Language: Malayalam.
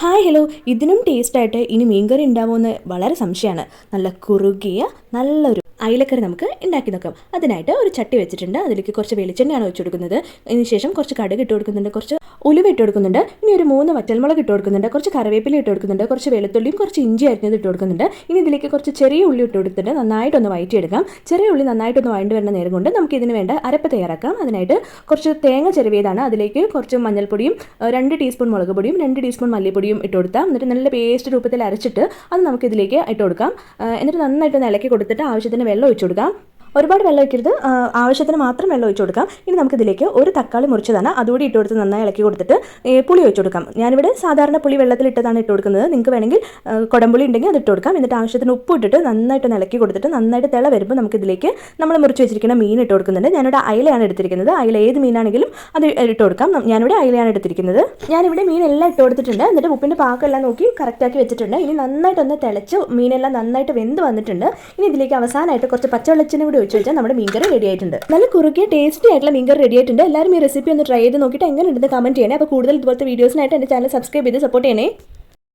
Hi hello. ഇതിനും ടേസ്റ്റായിട്ട് ഇനി മീൻകറി ഉണ്ടാവുമെന്ന് വളരെ സംശയമാണ്. നല്ല കുറുകിയ നല്ലൊരു അയിലക്കറി നമുക്ക് ഉണ്ടാക്കി നോക്കാം. അതിനായിട്ട് ഒരു ചട്ടി വെച്ചിട്ടുണ്ട്. അതിലേക്ക് കുറച്ച് വെളിച്ചെണ്ണയാണ് വെച്ച് കൊടുക്കുന്നത്. അതിന് ശേഷം കുറച്ച് കടുക് ഇട്ട് കൊടുക്കുന്നുണ്ട്. കുറച്ച് ഉലുവ ഇട്ട് കൊടുക്കുന്നുണ്ട്. ഇനി ഒരു മൂന്ന് വറ്റൽമുളക് ഇട്ട് കൊടുക്കുന്നുണ്ട്. കുറച്ച് കറിവേപ്പില ഇട്ട് കൊടുക്കുന്നുണ്ട്. കുറച്ച് വെളുത്തുള്ളിയും കുറച്ച് ഇഞ്ചി അരിഞ്ഞത് ഇട്ട് കൊടുക്കുന്നുണ്ട്. ഇനി ഇതിലേക്ക് കുറച്ച് ചെറിയ ഉള്ളി ഇട്ട് കൊടുത്തിട്ട് നന്നായിട്ടൊന്ന് വയറ്റിയെടുക്കാം. ചെറിയ ഉള്ളി നന്നായിട്ടൊന്ന് വഴണ്ട് വരുന്ന നേരം കൊണ്ട് നമുക്ക് ഇതിന് വേണ്ട അരപ്പ് തയ്യാറാക്കാം. അതിനായിട്ട് കുറച്ച് തേങ്ങ ചെരുവിയതാണ്. അതിലേക്ക് കുറച്ച് മഞ്ഞൾപ്പൊടിയും രണ്ട് ടീസ്പൂൺ മുളക് പൊടിയും രണ്ട് ടീസ്പൂൺ മല്ലിപ്പൊടിയും ഇട്ട് കൊടുത്താൽ എന്നിട്ട് നല്ല പേസ്റ്റ് രൂപത്തിൽ അരച്ചിട്ട് അത് നമുക്ക് ഇതിലേക്ക് ഇട്ട് കൊടുക്കാം. എന്നിട്ട് നന്നായിട്ട് ഇളക്കി കൊടുത്തിട്ട് ആവശ്യത്തിന് ഒഴിച്ചു കൊടുക്കാം ഒരുപാട് വെള്ളം ഒഴിക്കരുത്. ആവശ്യത്തിന് മാത്രം വെള്ളം ഒഴിച്ചു കൊടുക്കാം. ഇനി നമുക്ക് ഇതിലേക്ക് ഒരു തക്കാളി മുറിച്ചതാണ് അതുകൂടി ഇട്ട് കൊടുത്ത് നന്നായി ഇളക്കി കൊടുത്തിട്ട് പുളി ഒഴിച്ചു കൊടുക്കാം. ഞാനിവിടെ സാധാരണ പുളി വെള്ളത്തിൽ ഇട്ടതാണ് ഇട്ട് കൊടുക്കുന്നത്. നിങ്ങൾക്ക് വേണമെങ്കിൽ കുടംപുളി ഉണ്ടെങ്കിൽ അത് ഇട്ട് കൊടുക്കാം. എന്നിട്ട് ആവശ്യത്തിന് ഉപ്പ് ഇട്ടിട്ട് നന്നായിട്ട് ഇളക്കി കൊടുത്തിട്ട് നന്നായിട്ട് തിള വരുമ്പോൾ നമുക്ക് ഇതിലേക്ക് നമ്മൾ മുറിച്ച് വെച്ചിരിക്കുന്ന മീൻ ഇട്ട് കൊടുക്കുന്നുണ്ട്. ഞാനിവിടെ അയിലയാണ് എടുത്തിരിക്കുന്നത്. അയില ഏത് മീനാണെങ്കിലും അത് ഇട്ട് കൊടുക്കാം. ഞാനിവിടെ അയിലയാണ് എടുത്തിരിക്കുന്നത്. ഞാനിവിടെ മീനെല്ലാം ഇട്ട് കൊടുത്തിട്ടുണ്ട്. എന്നിട്ട് ഉപ്പിന്റെ പാക്കെല്ലാം നോക്കി കറക്റ്റാക്കി വെച്ചിട്ടുണ്ട്. ഇനി നന്നായിട്ടൊന്ന് തിളച്ച് മീനെല്ലാം നന്നായിട്ട് വെന്ത് വന്നിട്ടുണ്ട്. ഇനി ഇതിലേക്ക് അവസാനമായിട്ട് കുറച്ച് പച്ചവെള്ളച്ചിനും കൂടി ഒഴിച്ച് വെച്ചാൽ നമ്മുടെ മീൻകറി റെഡി ആയിട്ടുണ്ട്. നല്ല കുറുകിയ ടേസ്റ്റി ആയിട്ടുള്ള മീൻകറി റെഡി ആയിട്ടുണ്ട്. എല്ലാവരും ഈ റെസിപ്പി ഒന്ന് ട്രൈ ചെയ്ത് നോക്കിയിട്ട് എങ്ങനെ ഉണ്ടെന്ന് കമന്റ് ചെയ്യണേ. അപ്പോൾ കൂടുതൽ ഇതുപോലത്തെ വീഡിയോസിനായിട്ട് എന്റെ ചാനൽ സബ്സ്ക്രൈബ് ചെയ്ത് സപ്പോർട്ട് ചെയ്യണേ.